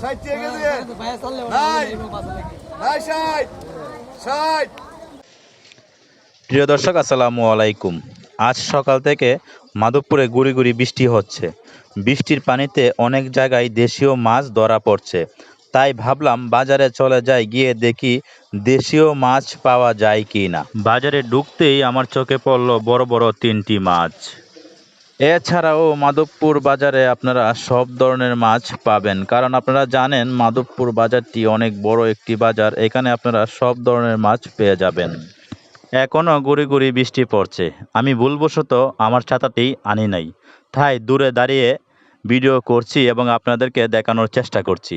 ষাট টাকা কেজি নাই নাই ষাট ষাট প্রিয় দর্শক আসসালামু আলাইকুম। আজ সকাল থেকে মাধবপুরে গুড়ি গুড়ি বৃষ্টি হচ্ছে। বৃষ্টির পানিতে অনেক জায়গায় দেশীয় মাছ ধরা পড়ছে। তাই ভাবলাম বাজারে চলে যাই গিয়ে দেখি দেশীয় মাছ পাওয়া যায় কি না বাজারে ঢুকতেই আমার চোখে পড়ল বড় বড় তিনটি মাছ। এছাড়াও মাধবপুর বাজারে আপনারা সব ধরনের মাছ পাবেন। কারণ আপনারা জানেন, মাধবপুর বাজারটি অনেক বড় একটি বাজার। এখানে আপনারা সব ধরনের মাছ পেয়ে যাবেন। এখনও গুড়ি গুড়ি বৃষ্টি পড়ছে। আমি ভুলবশত আমার ছাতাটি আনি নাই। তাই দূরে দাঁড়িয়ে ভিডিও করছি এবং আপনাদেরকে দেখানোর চেষ্টা করছি।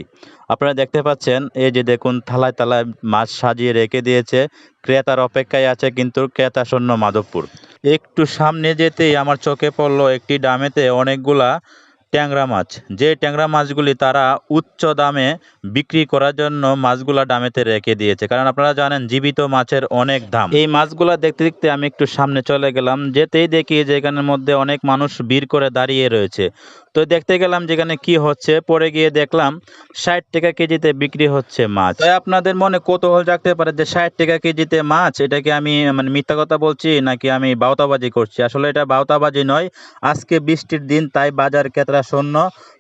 আপনারা দেখতে পাচ্ছেন, এই যে দেখুন, থালায় থালায় মাছ সাজিয়ে রেখে দিয়েছে। ক্রেতার অপেক্ষায় আছে কিন্তু ক্রেতা শূন্য মাধবপুর। একটু সামনে যেতেই আমার চোখে পড়ল একটি ডামেতে অনেকগুলা ট্যাংরা মাছ। যে ট্যাংরা মাছগুলি তারা উচ্চ দামে বিক্রি করার জন্য মাছগুলা ডামেতে রেখে দিয়েছে। কারণ আপনারা জানেন, জীবিত মাছের অনেক দাম। এই মাছগুলা দেখতে দেখতে আমি একটু সামনে চলে গেলাম। যেতেই দেখি যে এখানের মধ্যে অনেক মানুষ ভিড় করে দাঁড়িয়ে রয়েছে। তো দেখতে গেলাম যেখানে কি হচ্ছে পরে গিয়ে দেখলাম ষাট টাকা কেজিতে বিক্রি হচ্ছে মাছ। তাই আপনাদের মনে কৌতূহল জাগতে পারে যে ষাট টাকা কেজিতে মাছ, এটা কি আমি মানে মিথ্যা কথা বলছি নাকি আমি বাউতাবাজি করছি? আসলে এটা বাউতাবাজি নয়। আজকে বৃষ্টির দিন, তাই বাজার ক্রেতারা শূন্য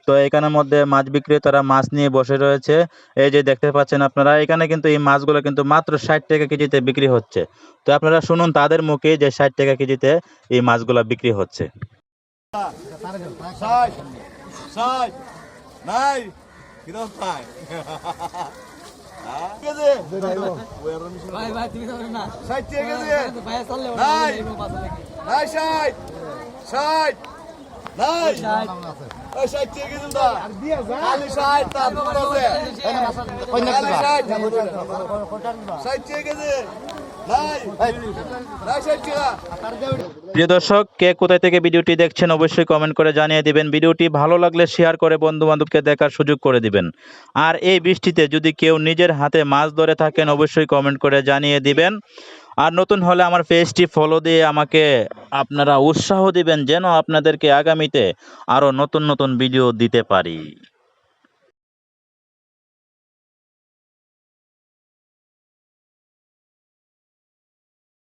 তো এখানের মধ্যে মাছ বিক্রেতারা মাছ নিয়ে বসে রয়েছে এই যে দেখতে পাচ্ছেন আপনারা এখানে কিন্তু এই মাছগুলো কিন্তু মাত্র ষাট টাকা কেজিতে বিক্রি হচ্ছে তো আপনারা শুনুন তাদের মুখে যে ষাট টাকা কেজিতে এই মাছগুলো বিক্রি হচ্ছে ষাট নাই ওই ষাট খালি ষাট আছে খালি ষাট ষাট প্রিয় দর্শক কে কোথায় থেকে ভিডিওটি দেখছেন অবশ্যই কমেন্ট করে জানিয়ে দিবেন ভিডিওটি ভালো লাগলে শেয়ার করে বন্ধু বান্ধবকে দেখার সুযোগ করে দিবেন আর এই বৃষ্টিতে যদি কেউ নিজের হাতে মাছ ধরে থাকেন অবশ্যই কমেন্ট করে জানিয়ে দিবেন আর নতুন হলে আমার পেজটি ফলো দিয়ে আমাকে আপনারা উৎসাহ দিবেন যেন আপনাদেরকে আগামীতে আরও নতুন নতুন ভিডিও দিতে পারি।